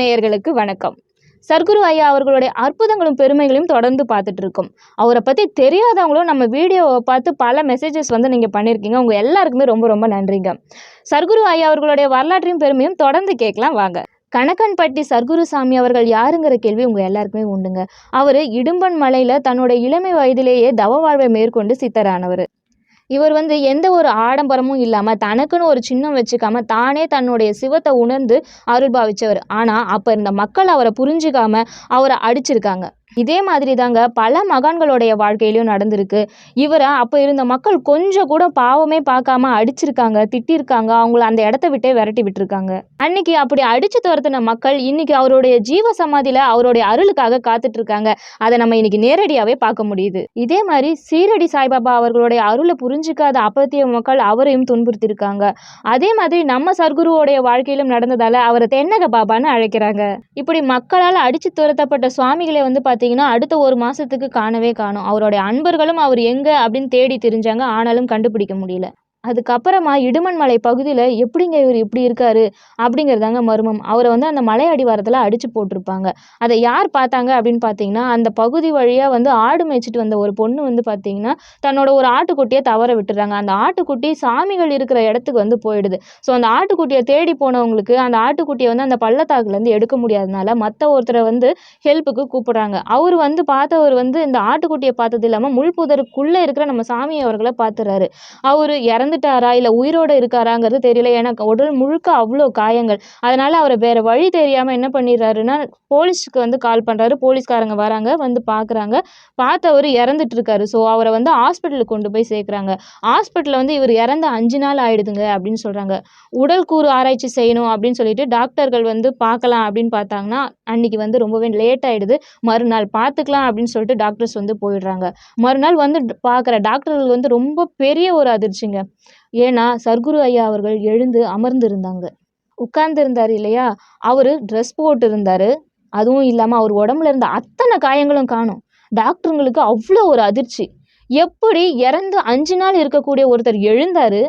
நேயர்களுக்கு வணக்கம். சர்க்குரு ஐயா அவர்களுடைய அற்புதங்களும் பெருமைகளையும் தொடர்ந்து பார்த்துட்டு இருக்கோம் அவரை பற்றி தெரியாதவங்களும் நம்ம வீடியோவை பார்த்து பல மெசேஜஸ் வந்து நீங்கள் பண்ணியிருக்கீங்க உங்கள் எல்லாருக்குமே ரொம்ப ரொம்ப நன்றிங்க. சர்க்குரு ஐயா அவர்களுடைய வரலாற்றையும் பெருமையும் தொடர்ந்து கேட்கலாம். வாங்க. கணக்கன்பட்டி சர்க்குரு சாமி அவர்கள் யாருங்கிற கேள்வி உங்கள் எல்லாருக்குமே உண்டுங்க. அவர் இடும்பன் மலையில் தன்னுடைய இளமை வயதிலேயே தவ வாழ்வை மேற்கொண்டு சித்தரானவர். இவர் வந்து எந்த ஒரு ஆடம்பரமும் இல்லாமல் தனக்குன்னு ஒரு சின்னம் வச்சுக்காம தானே தன்னுடைய சிவத்தை உணர்ந்து அருள் பாவிச்சவர் ஆனால் அப்போ இருந்த மக்கள் அவரை புரிஞ்சுக்காம அவரை அடிச்சிருக்காங்க. இதே மாதிரி தாங்க பல மகான்களுடைய வாழ்க்கையிலையும் நடந்திருக்கு. இவரை அப்போ இருந்த மக்கள் கொஞ்சம் கூட பாவமே பார்க்காம அடிச்சிருக்காங்க திட்டிருக்காங்க அவங்கள அந்த இடத்த விட்டே விரட்டி விட்டுருக்காங்க. அன்னைக்கு அப்படி அடிச்சு துரத்தின மக்கள் இன்னைக்கு அவருடைய ஜீவ சமாதியில் அவருடைய அருளுக்காக காத்துட்டு இருக்காங்க அதை நம்ம இன்னைக்கு நேரடியாகவே பார்க்க முடியுது. இதே மாதிரி சீரடி சாய்பாபா அவர்களுடைய அருளை புரிஞ்சுக்காத அப்பத்திய மக்கள் அவரையும் துன்புறுத்திருக்காங்க. அதே மாதிரி நம்ம சர்க்குருவோடைய வாழ்க்கையிலும் நடந்ததால அவரை தென்னக பாபான்னு அழைக்கிறாங்க. இப்படி மக்களால் அடிச்சு துரத்தப்பட்ட சுவாமிகளை வந்து பார்த்தீங்கன்னா அடுத்த ஒரு மாசத்துக்கு காணவே காணும். அவருடைய அன்பர்களும் அவர் எங்க அப்படின்னு தேடி தெரிஞ்சாங்க. ஆனாலும் கண்டுபிடிக்க முடியல. அதுக்கப்புறமா இடுமன்மலை பகுதியில் எப்படிங்க இவர் இப்படி இருக்காரு அப்படிங்கிறதாங்க மர்மம். அவரை வந்து அந்த மலை அடிவாரத்தில் அடித்து போட்டிருப்பாங்க. அதை யார் பார்த்தாங்க அப்படின்னு பார்த்தீங்கன்னா அந்த பகுதி வழியாக வந்து ஆடு மேய்ச்சிட்டு வந்த ஒரு பொண்ணு வந்து பார்த்தீங்கன்னா தன்னோட ஒரு ஆட்டுக்குட்டியை தவற விட்டுறாங்க. அந்த ஆட்டுக்குட்டி சாமிகள் இருக்கிற இடத்துக்கு வந்து போயிடுது. ஸோ அந்த ஆட்டுக்குட்டியை தேடி போனவங்களுக்கு அந்த ஆட்டுக்குட்டியை வந்து அந்த பள்ளத்தாக்குலேருந்து எடுக்க முடியாதனால மற்ற ஒருத்தரை வந்து ஹெல்ப்புக்கு கூப்பிடுறாங்க. அவர் வந்து பார்த்தவர் வந்து இந்த ஆட்டுக்குட்டியை பார்த்தது இல்லாமல் முள்புதருக்குள்ளே இருக்கிற நம்ம சாமி அவர்களை பார்த்துறாரு. அவர் இறந்து இறந்துட்டாரா? இல்லை உயிரோடு இருக்காராங்கிறது தெரியல. ஏன்னா உடல் முழுக்க அவ்வளோ காயங்கள். அதனால் அவரை வேறு வழி தெரியாமல் என்ன பண்ணிடுறாருன்னா போலீஸ்க்கு வந்து கால் பண்ணுறாரு போலீஸ்காரங்க வராங்க வந்து பார்க்குறாங்க பார்த்தவர் இறந்துட்டுருக்காரு. ஸோ அவரை வந்து ஹாஸ்பிட்டலுக்கு கொண்டு போய் சேர்க்குறாங்க. ஹாஸ்பிட்டலில் வந்து இவர் இறந்த அஞ்சு நாள் ஆயிடுதுங்க அப்படின்னு சொல்கிறாங்க உடல் கூறு ஆராய்ச்சி செய்யணும் அப்படின்னு சொல்லிட்டு டாக்டர்கள் வந்து பார்க்கலாம் அப்படின்னு பார்த்தாங்கன்னா அன்னைக்கு வந்து ரொம்பவே லேட் ஆகிடுது மறுநாள் பார்த்துக்கலாம் அப்படின்னு சொல்லிட்டு டாக்டர்ஸ் வந்து போயிடுறாங்க. மறுநாள் வந்து பார்க்குற டாக்டர்கள் வந்து ரொம்ப பெரிய ஒரு அதிர்ச்சிங்க. ஏன்னா சர்க்குரு ஐயா அவர்கள் எழுந்து அமர்ந்திருந்தாங்க. உட்கார்ந்துருந்தார் இல்லையா? அவர் ட்ரெஸ் போட்டு இருந்தார் அதுவும் இல்லாமல் அவர் உடம்புல இருந்த அத்தனை காயங்களும் காணும். டாக்டருங்களுக்கு அவ்வளோ ஒரு அதிர்ச்சி. எப்படி இறந்து அஞ்சு நாள் இருக்கக்கூடிய ஒருத்தர் எழுந்தார்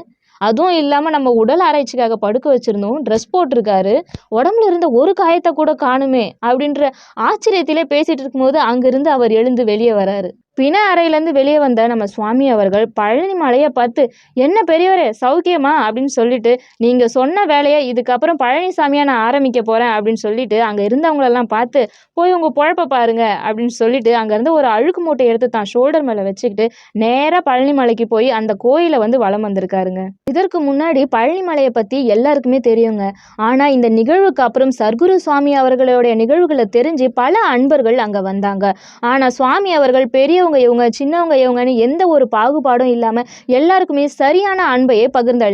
அதுவும் இல்லாமல் நம்ம உடல் ஆராய்ச்சிக்காக படுக்க வச்சுருந்தோம் ட்ரெஸ் போட்டிருக்காரு உடம்புல இருந்த ஒரு காயத்தை கூட காணுமே அப்படின்ற ஆச்சரியத்திலே பேசிகிட்டு இருக்கும்போது அங்கிருந்து அவர் எழுந்து வெளியே வராரு. பிண அறையிலேருந்து வெளியே வந்த நம்ம சுவாமி அவர்கள் பழனி மலையை பார்த்து என்ன பெரியவரே சௌக்கியமா? அப்படின்னு சொல்லிட்டு நீங்கள் சொன்ன வேலையை இதுக்கப்புறம் பழனிசாமியாக நான் ஆரம்பிக்க போகிறேன் அப்படின்னு சொல்லிட்டு அங்கே இருந்தவங்களெல்லாம் பார்த்து போய் உங்கள் பொழப்ப பாருங்க அப்படின்னு சொல்லிட்டு அங்கேருந்து ஒரு அழுக்கு மூட்டை எடுத்து தான் ஷோல்டர் மேலே வச்சுக்கிட்டு நேராக பழனி மலைக்கு போய் அந்த கோயிலை வந்து வலம் வந்திருக்காருங்க. இதற்கு முன்னாடி பழனி மலையை பற்றி எல்லாருக்குமே தெரியுங்க. ஆனால் இந்த நிகழ்வுக்கு அப்புறம் சர்க்குரு சுவாமி அவர்களுடைய நிகழ்வுகளை தெரிஞ்சு பல அன்பர்கள் அங்கே வந்தாங்க. ஆனால் சுவாமி அவர்கள் பெரிய பெரியவங்க இவங்க சின்னவங்க இவங்கன்னு எந்த ஒரு பாகுபாடும் இல்லாமல் எல்லாருக்குமே சரியான அன்பையே பகிர்ந்து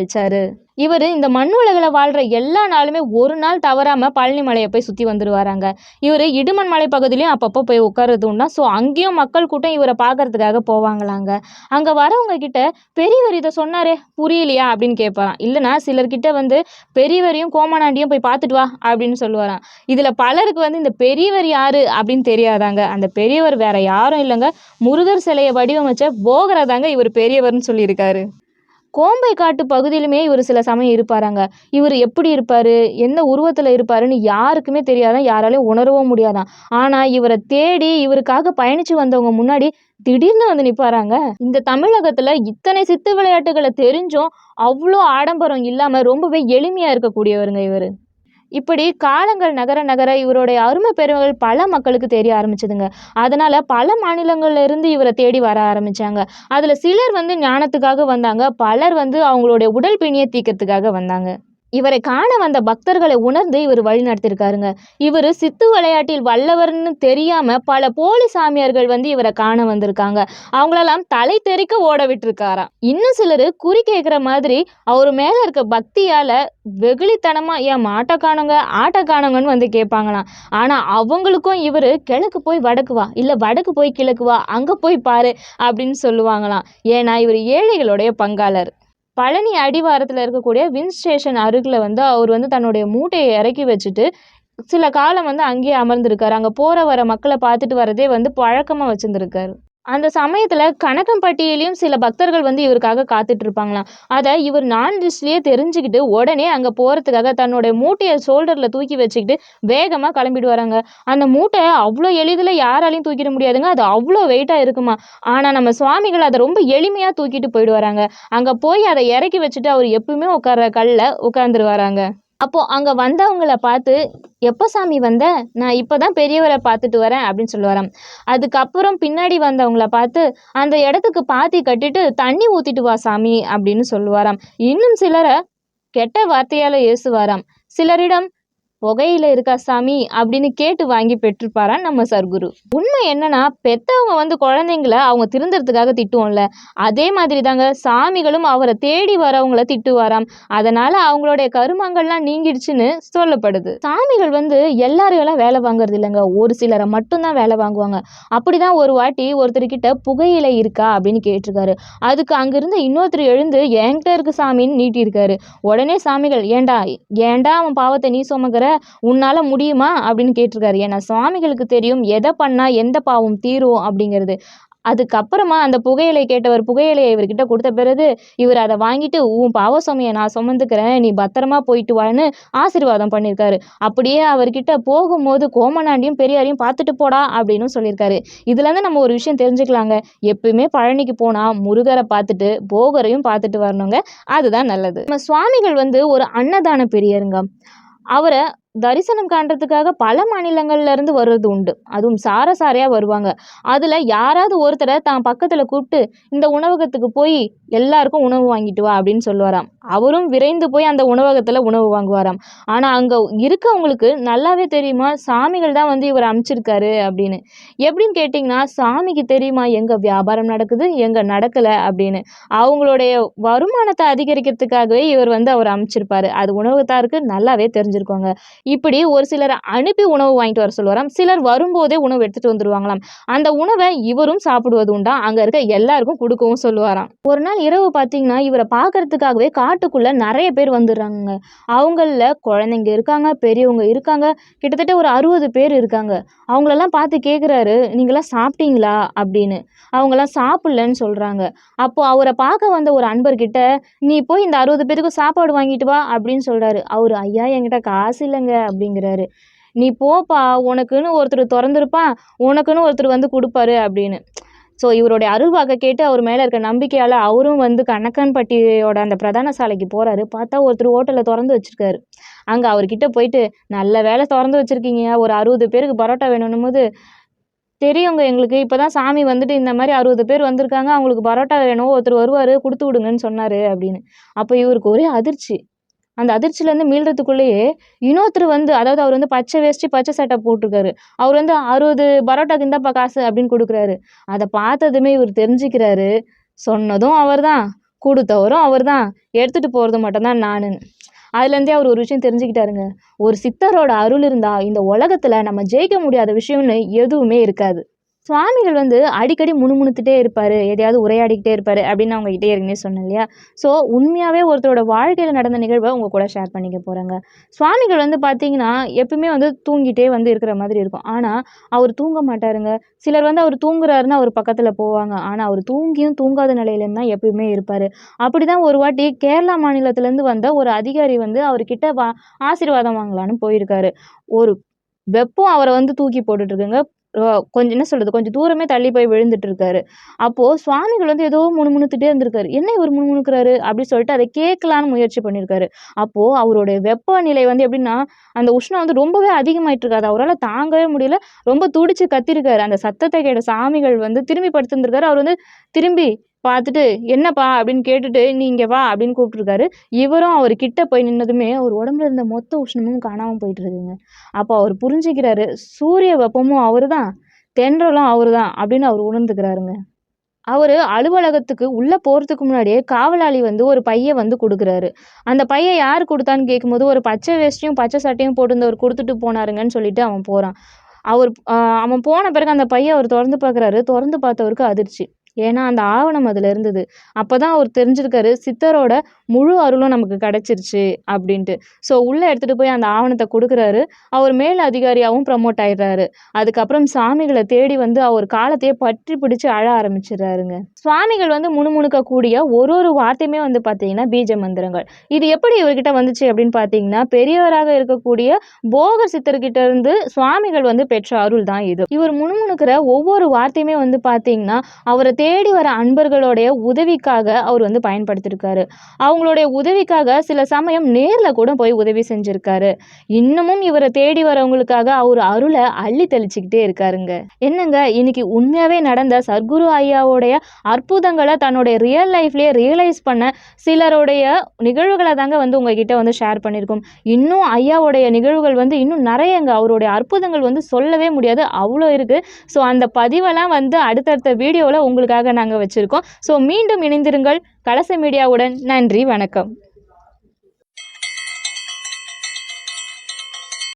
இவர் இந்த மண் உலகில் வாழ்கிற எல்லா நாளுமே ஒரு நாள் தவறாமல் பழனி மலையை போய் சுற்றி வந்துடுவாராங்க இவர் இடுமன் மலை பகுதியிலையும் அப்பப்போ போய் உட்கார்றது உண்டா ஸோ அங்கேயும் மக்கள் கூட்டம் இவரை பார்க்கறதுக்காக போவாங்களாங்க. அங்கே வரவங்க கிட்ட பெரியவர் இதை சொன்னாரே புரியலையா? அப்படின்னு கேட்பாராம் இல்லைனா சிலர்கிட்ட வந்து பெரியவரையும் கோமனாண்டியும் போய் பார்த்துட்டு வா அப்படின்னு சொல்லுவாராம். இதில் பலருக்கு வந்து இந்த பெரியவர் யார்? அப்படின்னு தெரியாதாங்க. அந்த பெரியவர் வேற யாரும் இல்லைங்க. முருகர் சிலையை வடிவமைச்ச போகிறதாங்க இவர் பெரியவர்னு சொல்லியிருக்காரு. கோம்பை காட்டு பகுதியிலுமே இவர் சில சமயம் இருப்பாராங்க. இவர் எப்படி இருப்பார்? எந்த உருவத்தில் இருப்பாருன்னு யாருக்குமே தெரியாதான் யாராலையும் உணரவும் முடியாதான். ஆனால் இவரை தேடி இவருக்காக பயணித்து வந்தவங்க முன்னாடி திடீர்னு வந்து நிற்பாராங்க இந்த தமிழகத்தில் இத்தனை சித்து விளையாட்டுகளை தெரிஞ்சும் அவ்வளோ ஆடம்பரம் இல்லாமல் ரொம்பவே எளிமையாக இருக்கக்கூடியவருங்க இவர். இப்படி காலங்கள் நகர நகர இவருடைய அருமை பெருமைகள் பல மக்களுக்கு தெரிய ஆரம்பிச்சதுங்க. அதனால பல மாநிலங்கள்லேருந்து இவரை தேடி வர ஆரம்பித்தாங்க அதில் சிலர் வந்து ஞானத்துக்காக வந்தாங்க. பலர் வந்து அவங்களுடைய உடல் பிணியை தீக்கிறதுக்காக வந்தாங்க. இவரை காண வந்த பக்தர்களை உணர்ந்து இவர் வழிநடத்திருக்காருங்க இவர் சித்து விளையாட்டில் வல்லவர்னு தெரியாம பல போலி சாமியார்கள் வந்து இவரை காண வந்திருக்காங்க. அவங்களெல்லாம் தலை தெறிக்க ஓட விட்டுருக்காராம். இன்னும் சிலர் குறி கேட்குற மாதிரி அவர் மேல இருக்க பக்தியால வெகுளித்தனமா ஏன் மாட்டை காணுங்க ஆட்டை காணுங்கன்னு வந்து கேட்பாங்களாம் ஆனா அவங்களுக்கும் இவர் கிழக்கு போய் வடக்கு வா இல்ல வடக்கு போய் கிழக்கு வா அங்க போய் பாரு அப்படின்னு சொல்லுவாங்களாம். ஏன்னா இவர் ஏழைகளுடைய பங்காளர். பழனி அடிவாரத்தில் இருக்கக்கூடிய வின் ஸ்டேஷன் அருகில் வந்து அவர் வந்து தன்னுடைய மூட்டையை இறக்கி வச்சுட்டு சில காலம் வந்து அங்கேயே அமர்ந்திருக்காரு. அங்கே போகிற வர மக்களை பார்த்துட்டு வரதே வந்து பழக்கமாக வச்சுருந்துருக்காரு. அந்த சமயத்தில் கணக்கம்பட்டியிலையும் சில பக்தர்கள் வந்து இவருக்காக காத்துட்டு இருப்பாங்களாம் அதை இவர் நான் லிஸ்ட்லேயே தெரிஞ்சுக்கிட்டு உடனே அங்கே போகிறதுக்காக தன்னோட மூட்டையை ஷோல்டரில் தூக்கி வச்சுக்கிட்டு வேகமாக கிளம்பிட்டு வராங்க அந்த மூட்டை அவ்வளோ எளிதில் யாராலையும் தூக்கிட முடியாதுங்க. அது அவ்வளோ வெயிட்டாக இருக்குமா? ஆனால் நம்ம சுவாமிகள் அதை ரொம்ப எளிமையாக தூக்கிட்டு போயிட்டு வராங்க அங்கே போய் அதை இறக்கி வச்சுட்டு அவர் எப்பவுமே உட்கார்ற கல்லில் உட்காந்துருவாராங்க அப்போது அங்கே வந்தவங்கள பார்த்து எப்போ சாமி வந்த? நான் இப்போ தான் பெரியவரை பார்த்துட்டு வரேன் அப்படின்னு சொல்லுவாராம். அதுக்கப்புறம் பின்னாடி வந்தவங்கள பார்த்து அந்த இடத்துக்கு பாத்தி கட்டிட்டு தண்ணி ஊற்றிட்டு வா சாமி அப்படின்னு சொல்லுவாராம். இன்னும் சிலரை கெட்ட வார்த்தையால் ஏசுவாராம். சிலரிடம் புகையில இருக்கா சாமி அப்படின்னு கேட்டு வாங்கி பெற்றிருப்பாரா நம்ம சர்க்குரு. உண்மை என்னன்னா பெத்தவங்க வந்து குழந்தைங்கள அவங்க திருந்துறதுக்காக திட்டுவோம்ல. அதே மாதிரி தாங்க சாமிகளும் அவரை தேடி வரவங்கள திட்டுவாராம். அதனால அவங்களுடைய கருமங்கள்லாம் நீங்கிடுச்சுன்னு சொல்லப்படுது. சாமிகள் வந்து எல்லாரையும் வேலை வாங்குறது இல்லைங்க. ஒரு சிலரை மட்டும்தான் வேலை வாங்குவாங்க. அப்படிதான் ஒரு வாட்டி ஒருத்தர்கிட்ட புகையிலை இருக்கா அப்படின்னு கேட்டிருக்காரு. அதுக்கு அங்கிருந்து இன்னொருத்தர் எழுந்து என்கிட்ட இருக்கு சாமின்னு நீட்டியிருக்காரு. உடனே சாமிகள் ஏண்டா ஏண்டா அவன் பாவத்தை நீ சுமக்கிற? உன்னால முடியுமா அப்படின்னு கேட்டிருக்காரு. ஏன்னா சுவாமிகளுக்கு தெரியும் எதை பண்ணா எந்த பாவம் தீரும் அப்படிங்கிறது. அதுக்கப்புறமா அந்த புகையிலை கேட்டவர் புகையிலையை இவர்கிட்ட கொடுத்த பிறகு இவர் அதை வாங்கிட்டு உன் பாவ சுமையை நான் சுமந்துக்கிறேன். நீ பத்திரமா போயிட்டு வான்னு ஆசீர்வாதம் பண்ணியிருக்காரு. அப்படியே அவர்கிட்ட போகும்போது கோமனாண்டியும் பெரியாரையும் பார்த்துட்டு போடா அப்படின்னு சொல்லியிருக்காரு. இதுலேருந்து நம்ம ஒரு விஷயம் தெரிஞ்சுக்கலாங்க. எப்பயுமே பழனிக்கு போனால் முருகரை பார்த்துட்டு போகரையும் பார்த்துட்டு வரணுங்க. அதுதான் நல்லது. நம்ம சுவாமிகள் வந்து ஒரு அன்னதான பெரியருங்க. அவரை தரிசனம் காண்றதுக்காக பல மாநிலங்கள்ல இருந்து வர்றது உண்டு. அதுவும் சார சாரையாக வருவாங்க. அதில் யாராவது ஒருத்தரை தான் பக்கத்தில் கூப்பிட்டு இந்த உணவகத்துக்கு போய் எல்லாருக்கும் உணவு வாங்கிட்டு வா அப்படின்னு சொல்லுவாராம். அவரும் விரைந்து போய் அந்த உணவகத்தில் உணவு வாங்குவாராம். ஆனால் அங்கே இருக்கவங்களுக்கு நல்லாவே தெரியுமா? சாமிகள் தான் வந்து இவர் அமைச்சிருக்காரு அப்படின்னு. எப்படின்னு கேட்டிங்கன்னா சாமிக்கு தெரியுமா? எங்கே வியாபாரம் நடக்குது? எங்கே நடக்கலை? அப்படின்னு. அவங்களுடைய வருமானத்தை அதிகரிக்கிறதுக்காகவே இவர் வந்து அவர் அமைச்சிருப்பாரு. அது உணவகத்தாருக்கு நல்லாவே தெரிஞ்சிருக்கோங்க. இப்படி ஒரு சிலரை அனுப்பி உணவு வாங்கிட்டு வர சொல்லுவாராம். சிலர் வரும்போதே உணவு எடுத்துட்டு வந்துருவாங்களாம். அந்த உணவை இவரும் சாப்பிடுவது உண்டா? அங்க இருக்க எல்லாருக்கும் கொடுக்கவும் சொல்லுவாராம். ஒரு நாள் இரவு பார்த்தீங்கன்னா இவரை பார்க்கறதுக்காகவே காட்டுக்குள்ள நிறைய பேர் வந்துடுறாங்க அவங்களில் குழந்தைங்க இருக்காங்க பெரியவங்க இருக்காங்க கிட்டத்தட்ட ஒரு அறுபது பேர் இருக்காங்க. அவங்களெல்லாம் பார்த்து கேட்குறாரு நீங்களாம் சாப்பிட்டீங்களா? அப்படின்னு. அவங்களாம் சாப்பிட்லன்னு சொல்கிறாங்க அப்போது அவரை பார்க்க வந்த ஒரு அன்பர்கிட்ட நீ போய் இந்த அறுபது பேருக்கு சாப்பாடு வாங்கிட்டு வா அப்படின்னு சொல்கிறாரு அவர் ஐயா என்கிட்ட காசு இல்லைங்க. அப்படிங்கிறாரு. நீ போப்பா உனக்குன்னு ஒருத்தர் திறந்துருப்பான் உனக்குன்னு ஒருத்தர் வந்து கொடுப்பாரு அப்படின்னு. ஸோ இவருடைய அருள்வாக்கை கேட்டு அவர் மேலே இருக்க நம்பிக்கையால் அவரும் வந்து கணக்கன்பட்டியோட அந்த பிரதான சாலைக்கு போகிறாரு பார்த்தா ஒருத்தர் ஹோட்டலில் திறந்து வச்சிருக்காரு. அங்கே அவர்கிட்ட போயிட்டு நல்ல வேலை திறந்து வச்சுருக்கீங்க. ஒரு அறுபது பேருக்கு பரோட்டா வேணும்னும் போது தெரியுங்க எங்களுக்கு. இப்போ தான் சாமி வந்துட்டு இந்த மாதிரி அறுபது பேர் வந்திருக்காங்க. அவங்களுக்கு பரோட்டா வேணும் ஒருத்தர் வருவார் கொடுத்து விடுங்கன்னு சொன்னார் அப்படின்னு. அப்போ இவருக்கு ஒரே அதிர்ச்சி. அந்த அதிர்ச்சியிலேருந்து மீள்றதுக்குள்ளேயே இன்னொருத்தர் வந்து அதாவது அவர் வந்து பச்சை வேஷ்டி பச்சை சட்டை போட்டிருக்காரு. அவர் வந்து அறுபது பரோட்டாக்கு இந்தாப்பா காசு அப்படின்னு கொடுக்குறாரு. அதை பார்த்ததுமே இவர் தெரிஞ்சுக்கிறாரு. சொன்னதும் அவர் தான் கொடுத்தவரும் அவர் தான் எடுத்துகிட்டு போகிறது மட்டும்தான் நானுன்னு அதுலேருந்தே அவர் ஒரு விஷயம் தெரிஞ்சுக்கிட்டாருங்க. ஒரு சித்தரோட அருள் இருந்தால் இந்த உலகத்தில் நம்ம ஜெயிக்க முடியாத விஷயம்னு எதுவுமே இருக்காது. சுவாமிகள் வந்து அடிக்கடி முணுமுணுத்துட்டே இருப்பார். எதையாவது உரையாடிக்கிட்டே இருப்பார் அப்படின்னு அவங்க கிட்டே ஏற்கனவே சொன்னேன் இல்லையா? ஸோ உண்மையாகவே ஒருத்தரோட வாழ்க்கையில் நடந்த நிகழ்வை உங்கள் கூட ஷேர் பண்ணிக்க போகிறாங்க சுவாமிகள் வந்து பார்த்தீங்கன்னா எப்பவுமே வந்து தூங்கிட்டே வந்து இருக்கிற மாதிரி இருக்கும். ஆனால் அவர் தூங்க மாட்டாருங்க. சிலர் வந்து அவர் தூங்குறாருன்னு அவர் பக்கத்தில் போவாங்க. ஆனால் அவர் தூங்கியும் தூங்காத நிலையிலேருந்து தான் எப்பயுமே இருப்பார். அப்படி தான் ஒரு வாட்டி கேரளா மாநிலத்திலேருந்து வந்த ஒரு அதிகாரி வந்து அவர்கிட்ட வா ஆசீர்வாதம் வாங்கலான்னு போயிருக்காரு. ஒரு வெப்பம் அவரை வந்து தூக்கி போட்டுட்ருக்குங்க கொஞ்சம் என்ன சொல்கிறது கொஞ்சம் தூரமே தள்ளி போய் விழுந்துட்டு இருக்காரு அப்போது சுவாமிகள் வந்து ஏதோ முணுமுணுத்துட்டே இருந்திருக்காரு. என்ன இவர் முணுமுணுக்கிறாரு? அப்படின்னு சொல்லிட்டு அதை கேட்கலான்னு முயற்சி பண்ணியிருக்காரு. அப்போது அவருடைய வெப்பநிலை வந்து எப்படின்னா அந்த உஷ்ணம் வந்து ரொம்பவே அதிகமாயிட்டு இருக்காது அவரால் தாங்கவே முடியல. ரொம்ப துடிச்சு கத்திருக்காரு. அந்த சத்தத்தை கேட்ட சாமிகள் வந்து திரும்பி படுத்திருந்திருக்காரு. அவர் வந்து திரும்பி பார்த்துட்டு என்னப்பா? அப்படின்னு கேட்டுட்டு நீ இங்கே வா அப்படின்னு கூப்பிட்ருக்காரு இவரும் அவர் கிட்ட போய் நின்னதுமே அவர் உடம்புல இருந்த மொத்த உஷ்ணமும் காணாமல் போயிட்டு இருக்குங்க அப்போ அவர் புரிஞ்சுக்கிறாரு சூரிய வெப்பமும் அவர் தான் தென்றலும் அவர் தான் அப்படின்னு அவர் உணர்ந்துக்கிறாருங்க. அவர் அலுவலகத்துக்கு உள்ளே போகிறதுக்கு முன்னாடியே காவலாளி வந்து ஒரு பையை வந்து கொடுக்குறாரு. அந்த பையை யார் கொடுத்தான்னு கேட்கும்போது ஒரு பச்சை வேஷ்டியும் பச்சை சட்டையும் போட்டிருந்தவர் கொடுத்துட்டு போனாருங்கன்னு சொல்லிட்டு அவன் போகிறான் அவர் அவன் போன பிறகு அந்த பையை அவர் திறந்து பார்க்குறாரு திறந்து பார்த்தவருக்கு அதிர்ச்சி. ஏன்னா அந்த ஆவணம் அதில் இருந்தது. அப்போ தான் அவர் தெரிஞ்சிருக்காரு சித்தரோட முழு அருளும் நமக்கு கிடச்சிருச்சு அப்படின்ட்டு. ஸோ உள்ளே எடுத்துகிட்டு போய் அந்த ஆவணத்தை கொடுக்குறாரு. அவர் மேல் அதிகாரியாகவும் ப்ரமோட் ஆயிடுறாரு. அதுக்கப்புறம் சாமிகளை தேடி வந்து அவர் காலத்தையே பற்றி பிடிச்சி அழ ஆரம்பிச்சிடுறாருங்க. சுவாமிகள் வந்து முணுமுணுக்கக்கூடிய ஒரு ஒரு வார்த்தையுமே வந்து பார்த்தீங்கன்னா பீஜ மந்திரங்கள். இது எப்படி இவர்கிட்ட வந்துச்சு அப்படின்னு பார்த்தீங்கன்னா பெரியவராக இருக்கக்கூடிய போக சித்தர்கிட்ட இருந்து சுவாமிகள் வந்து பெற்ற அருள் தான் இது. இவர் முணுமுணுக்கிற ஒவ்வொரு வார்த்தையுமே வந்து பார்த்தீங்கன்னா அவரை தேடி வர அன்பர்களுடைய உதவிக்காக அவர் வந்து பயன்படுத்தியிருக்காரு அவங்களுடைய உதவிக்காக சில சமயம் நேரில் கூட போய் உதவி செஞ்சுருக்காரு. இன்னமும் இவரை தேடி வரவங்களுக்காக அவர் அருளை அள்ளி தெளிச்சுக்கிட்டே இருக்காருங்க. என்னங்க இன்னைக்கு உண்மையாகவே நடந்த சர்க்குரு ஐயாவுடைய அற்புதங்களை தன்னுடைய ரியல் லைஃப்லேயே ரியலைஸ் பண்ண சிலருடைய நிகழ்வுகளை தாங்க வந்து உங்ககிட்ட வந்து ஷேர் பண்ணியிருக்கோம் இன்னும் ஐயாவுடைய நிகழ்வுகள் வந்து இன்னும் நிறையங்க. அவருடைய அற்புதங்கள் வந்து சொல்லவே முடியாது. அவ்வளோ இருக்குது ஸோ அந்த பதிவெல்லாம் வந்து அடுத்தடுத்த வீடியோவில் உங்களுக்கு உங்களுக்காக நாங்கள் வச்சுருக்கோம். ஸோ மீண்டும் இணைந்திருங்கள். கலச மீடியாவுடன் நன்றி வணக்கம்.